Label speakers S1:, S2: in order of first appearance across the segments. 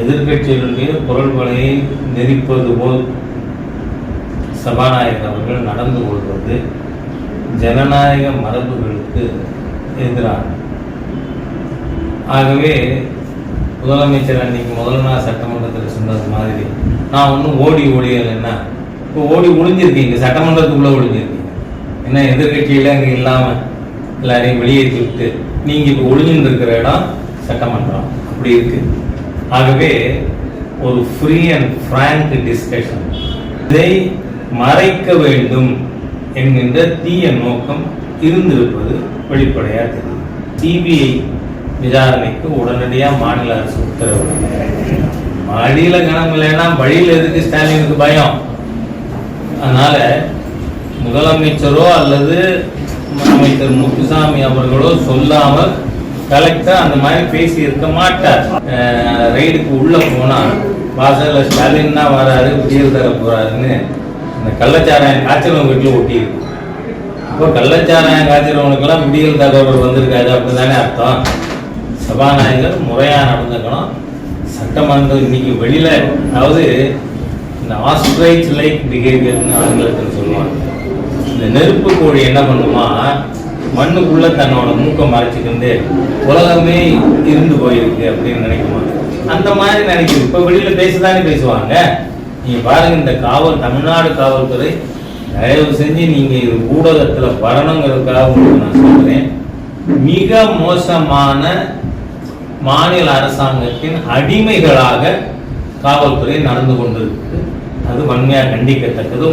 S1: எதிர்க்கட்சிகளுடைய குரல்களை நெரிப்பது போல் சபாநாயகர் அவர்கள் நடந்து கொள்வது ஜனநாயக மரபுகளுக்கு எதிரான. ஆகவே முதலமைச்சர் அன்னைக்கு முதல் நாள் சட்டமன்றத்தில் சொன்னது மாதிரி நான் ஒன்றும் ஓடி ஓடியலைன்னா இப்போ ஓடி ஒளிஞ்சிருக்கீங்க சட்டமன்றத்துக்குள்ளே ஒளிஞ்சிருக்கீங்க ஏன்னா எதிர்கட்சியில் அங்கே இல்லாமல் எல்லாரையும் வெளியேற்றி விட்டு நீங்கள் இப்போ ஒளிஞ்சிருக்கிற இடம் சட்டமன்றம். அப்படி இருக்கு. ஆகவே ஒரு ஃப்ரீ அண்ட் ஃப்ராங்க் டிஸ்கஷன் இதை மறைக்க வேண்டும் என்கின்ற தீய நோக்கம் இருந்திருப்பது வெளிப்படையாக தெரியும். சிபிஐ விசாரணைக்கு உடனடியாக மாநில அரசு உத்தரவு. வழியில கணம் இல்லைன்னா வழியில் எதுக்கு ஸ்டாலினுக்கு பயம்? அதனால முதலமைச்சரோ அல்லது அமைச்சர் முத்துசாமி அவர்களோ சொல்லாமல் கலெக்டர் அந்த மாதிரி பேசி இருக்க மாட்டார். ரைடுக்கு ரெய்டுக்கு உள்ள போனா வாசல்ல ஸ்டாலின் தான் வராரு புதியல் தர போறாருன்னு இந்த கள்ளச்சாராயம் காய்ச்சல் வீட்டில் ஒட்டியிருக்கு. இப்போ கள்ளச்சாராயம் காய்ச்சலவனுக்கெல்லாம் விடியல் தகவல் வந்திருக்காது தானே அர்த்தம். சபாநாயகர் முறையாக நடந்துக்கணும். சட்டமன்றம் இன்னைக்கு வெளியில அதாவது இந்த ஆஸ்ட்ரைச் லைக் பிஹேவியர்னு ஆங்கிலத்தில் சொல்லுவாங்க. இந்த நெருப்பு கோழி என்ன பண்ணுமா மண்ணுக்குள்ள தன்னோட மூக்கை மறைச்சிக்கிண்டு உலகமே இருந்து போயிருக்கு அப்படின்னு நினைக்குவாங்க அந்த மாதிரி நினைக்கிறது இப்போ வெளியில பேசதானே பேசுவாங்க. நீங்க பாருங்க இந்த காவல் தமிழ்நாடு காவல்துறை தயவு செஞ்சு நீங்க இது ஊடகத்துல வரணுங்கிறதுக்காக உங்களுக்கு நான் சொல்றேன். மிக மோசமான மாநில அரசாங்கத்தின் அடிமைகளாக காவல்துறை நடந்து கொண்டிருக்கு. அது வன்மையா கண்டிக்கத்தக்கது.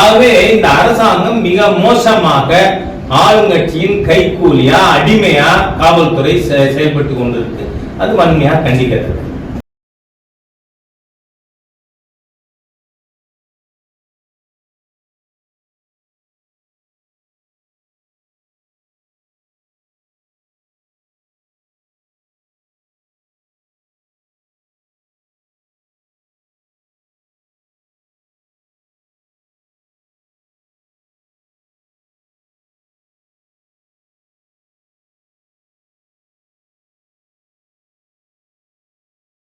S1: ஆகவே இந்த அரசாங்கம் மிக மோசமாக ஆளுங்கட்சியின் கைக்கூலியா அடிமையா காவல்துறை செ- செயல்பட்டு கொண்டிருக்கு. அது வன்மையா கண்டிக்கிறது